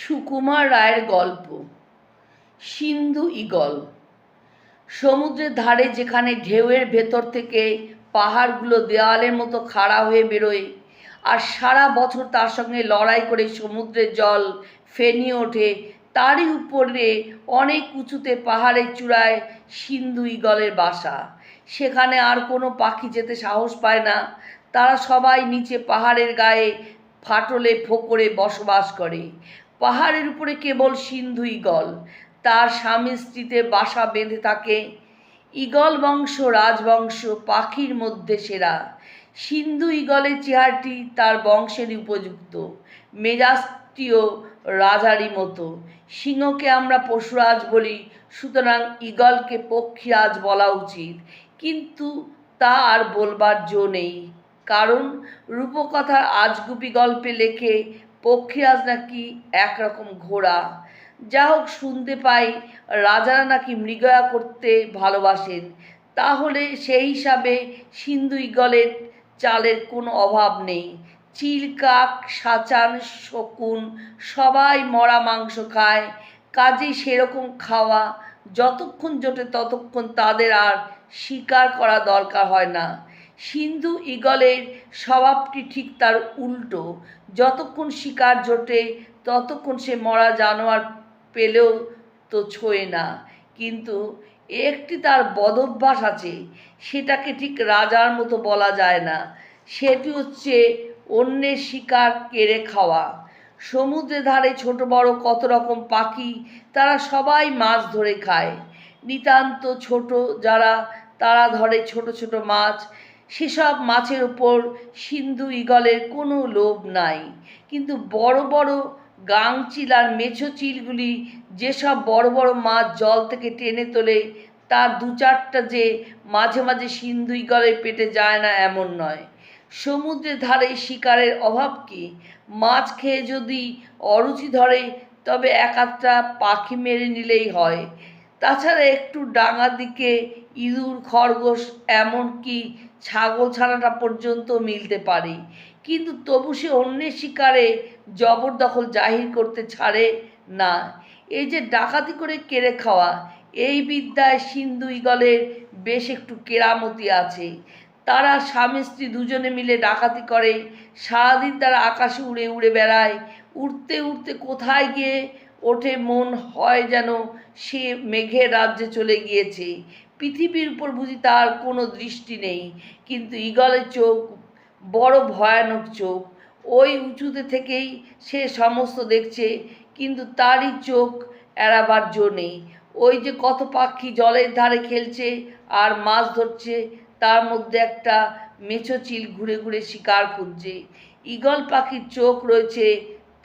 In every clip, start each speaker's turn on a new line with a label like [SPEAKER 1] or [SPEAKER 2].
[SPEAKER 1] সুকুমার রায়ের গল্প, সিন্ধু ঈগল। সমুদ্রের ধারে যেখানে ঢেউয়ের ভেতর থেকে পাহাড়গুলো দেওয়ালের মতো খাড়া হয়ে বেরোয়, আর সারা বছর তার সঙ্গে লড়াই করে সমুদ্রের জল ফেনিয়ে ওঠে, তারই উপরে অনেক উঁচুতে পাহাড়ের চূড়ায় সিন্ধু ঈগলের বাসা। সেখানে আর কোনো পাখি যেতে সাহস পায় না, তারা সবাই নিচে পাহাড়ের গায়ে ফাটলে ফোকরে বসবাস করে। পাহাড়ের উপরে কেবল সিন্ধু ঈগল তার স্বামী স্ত্রীতে বাসা বেঁধে থাকে। ঈগল বংশ রাজবংশ পাখির মধ্যে সেরা। সিন্ধু ঈগলের চেহারাটি তার বংশের উপযুক্ত। মেজাজটিও রাজারই মতো। সিংহকে আমরা পশুরাজ বলি, সুতরাং ঈগলকে পক্ষীরাজ বলা উচিত। কিন্তু তা আর বলবার জো নেই। কারণ রূপকথার আজগুবি গল্পে লেখে পক্ষীরাজ নাকি একরকম ঘোড়া। যা হোক শুনতে পাই রাজারা নাকি মৃগয়া করতে ভালোবাসেন, তাহলে সেই হিসাবে সিন্ধু ঈগলের চালের কোনো অভাব নেই। চিল, কাক, সাচান, শকুন সবাই মরা মাংস খায়, কাজেই সেরকম খাওয়া যতক্ষণ জোটে ততক্ষণ তাদের আর শিকার করা দরকার হয় না। সিন্ধু ঈগলের স্বভাবটি ঠিক তার উল্টো। যতক্ষণ শিকার জোটে, ততক্ষণ সে মরা জানোয়ার পেলেও তো ছোঁয় না। কিন্তু একটি তার বদভ্যাস আছে, সেটাকে ঠিক রাজার মতো বলা যায় না। সেটি হচ্ছে অন্যের শিকার কেড়ে খাওয়া। সমুদ্রের ধারে ছোট বড় কত রকম পাখি, তারা সবাই মাছ ধরে খায়। নিতান্ত ছোট যারা, তারা ধরে ছোট ছোট মাছ। সেসব মাছের উপর সিন্ধু ঈগলের কোনো লোভ নাই। কিন্তু বড় বড় গাংচিল আর মেছো চিলগুলি যেসব বড় বড় মাছ জল থেকে টেনে তোলে, তার দু চারটা যে মাঝে মাঝে সিন্ধু ঈগলের পেটে যায় না এমন নয়। সমুদ্রের ধারে শিকারের অভাব কি? মাছ খেয়ে যদি অরুচি ধরে, তবে এক আধটা পাখি মেরে নিলেই হয়। তাছাড়া একটু ডাঙার দিকে ইঁদুর, খরগোশ এমনকি ছাগল ছানাটা পর্যন্ত মিলতে পারে। কিন্তু তবু সে অন্যের শিকারে জবরদখল জাহির করতে ছাড়ে না। এই যে ডাকাতি করে কেড়ে খাওয়া, এই বিদ্যায় সিন্ধু ঈগলের বেশ একটু কেরামতি আছে। তারা স্বামী স্ত্রী দুজনে মিলে ডাকাতি করে। সারাদিন তারা আকাশে উড়ে উড়ে বেড়ায়। উড়তে উড়তে কোথায় গিয়ে ওঠে মন হয় যেন সে মেঘের রাজ্যে চলে গিয়েছে। পৃথিবীর উপর বুঝি তার কোনো দৃষ্টি নেই, কিন্তু ঈগলের চোখ বড় ভয়ানক চোখ। ওই উঁচুতে থেকেই সে সমস্ত দেখছে, কিন্তু তারই চোখ এড়াবার জো নেই। ওই যে কত পাখি জলের ধারে খেলছে আর মাছ ধরছে, তার মধ্যে একটা মেছো চিল ঘুরে ঘুরে শিকার খুঁজছে। ঈগল পাখির চোখ রয়েছে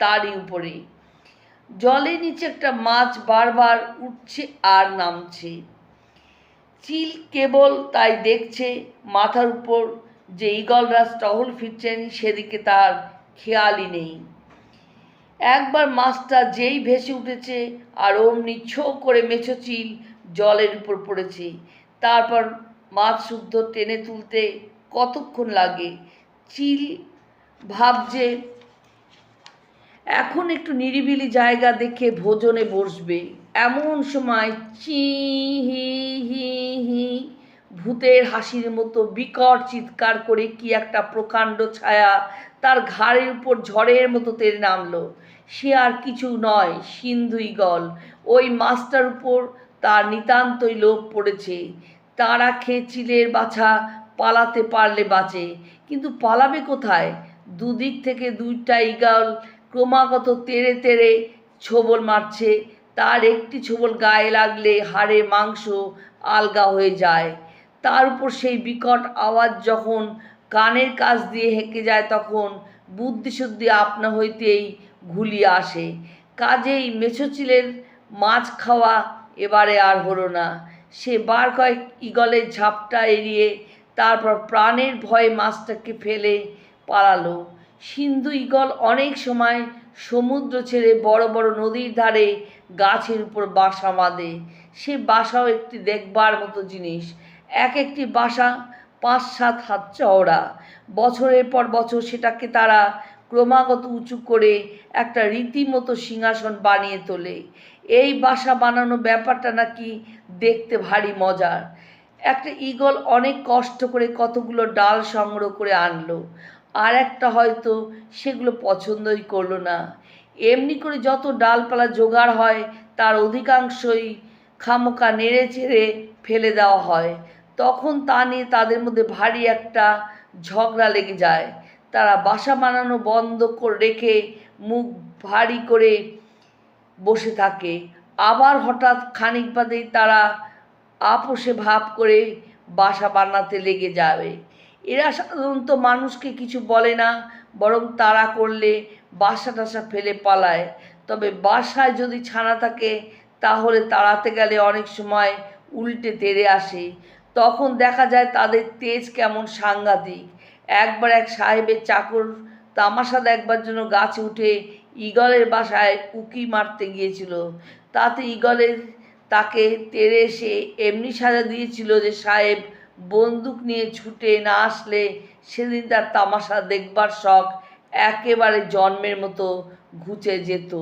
[SPEAKER 1] তারই উপরে। জলের নিচে একটা মাছ বারবার উঠছে আর নামছে। চিল কেবল তাই দেখছে, মাথার উপর যে ঈগলরাজ টহল ফিরছেন সেদিকে তার খেয়ালই নেই। একবার মাছটা যেই ভেসে উঠেছে আর অমনি ছো করে মেছো চিল জলের উপর পড়েছে। তারপর মাছ শুদ্ধ টেনে তুলতে কতক্ষণ লাগে? চিল ভাবছে এখন একটু নিরিবিলি জায়গা দেখে ভোজনে বসবে। এমন সময় চি, হি হি হি, ভূতের হাসির মতো বিকট চিৎকার করে কি একটা প্রকাণ্ড ছায়া তার ঘাড়ের উপর ঝড়ের মতো তেড়ে নামলো। সে আর কিছু নয় সিন্ধু ঈগল ওই মাছটার উপর তার নিতান্তই লোভ পড়েছে। তারা খেয়ে চিলের বাছা পালাতে পারলে বাঁচে। কিন্তু পালাবে কোথায়? দুদিক থেকে দুইটা ঈগল ক্রমাগত তেড়ে তেড়ে ছোবল মারছে। তার একটি ছোবল গায়ে লাগলে হাড়ে মাংস আলগা হয়ে যায়। তার উপর সেই বিকট আওয়াজ যখন কানের কাছ দিয়ে হেঁকে যায়, তখন বুদ্ধিশুদ্ধি আপনা হইতেই ঘুলিয়ে আসে। কাজেই মেছোচিলের মাছ খাওয়া এবারে আর হলো না। সে বার কয়েক ঈগলের ঝাপটা এড়িয়ে তারপর প্রাণের ভয়ে মাছটাকে ফেলে পালালো। সিন্ধু ঈগল অনেক সময় সমুদ্র ছেড়ে বড় বড় নদীর ধারে গাছের উপর বাসা বাঁধে। সে বাসাও একটি দেখবার মতো জিনিস। এক একটি বাসা, পাঁচ সাত হাত চওড়া। বছরের পর বছর সেটাকে তারা ক্রমাগত উঁচু করে একটা রীতিমতো সিংহাসন বানিয়ে তোলে। এই বাসা বানানো ব্যাপারটা নাকি দেখতে ভারী মজার। একটা ঈগল অনেক কষ্ট করে কতগুলো ডাল সংগ্রহ করে আনলো। আর একটা হয়তো সেগুলো পছন্দই করল না। এমনি করে যত ডালপালা জোগাড় হয়, তার অধিকাংশই খামোকা নেড়ে চেড়ে ফেলে দেওয়া হয়। তখন তা নিয়ে তাদের মধ্যে ভারী একটা ঝগড়া লেগে যায়। তারা বাসা বানানো বন্ধ করে রেখে মুখ ভারী করে বসে থাকে। আবার হঠাৎ খানিক বাদেই তারা আপোষে ভাব করে বাসা বানাতে লেগে যাবে। এরা সাধারণত মানুষকে কিছু বলে না, বরং তারা করলে বাসা টাসা ফেলে পালায়। তবে বাসায় যদি ছানা থাকে, তাহলে তাড়াতে গেলে অনেক সময় উল্টে তেড়ে আসে। তখন দেখা যায় তাদের তেজ কেমন সাংঘাতিক। একবার এক সাহেবের চাকর তামাশা দেখবার জন্য গাছে উঠে ঈগলের বাসায় উকি মারতে গিয়েছিল। তাতে ঈগলের তাকে তেড়ে এসে এমনি সাজা দিয়েছিল যে সাহেব বন্দুক নিয়ে ছুটে না আসলে সেদিন তার তামাশা দেখবার শখ একেবারে জন্মের মতো ঘুচে যেত।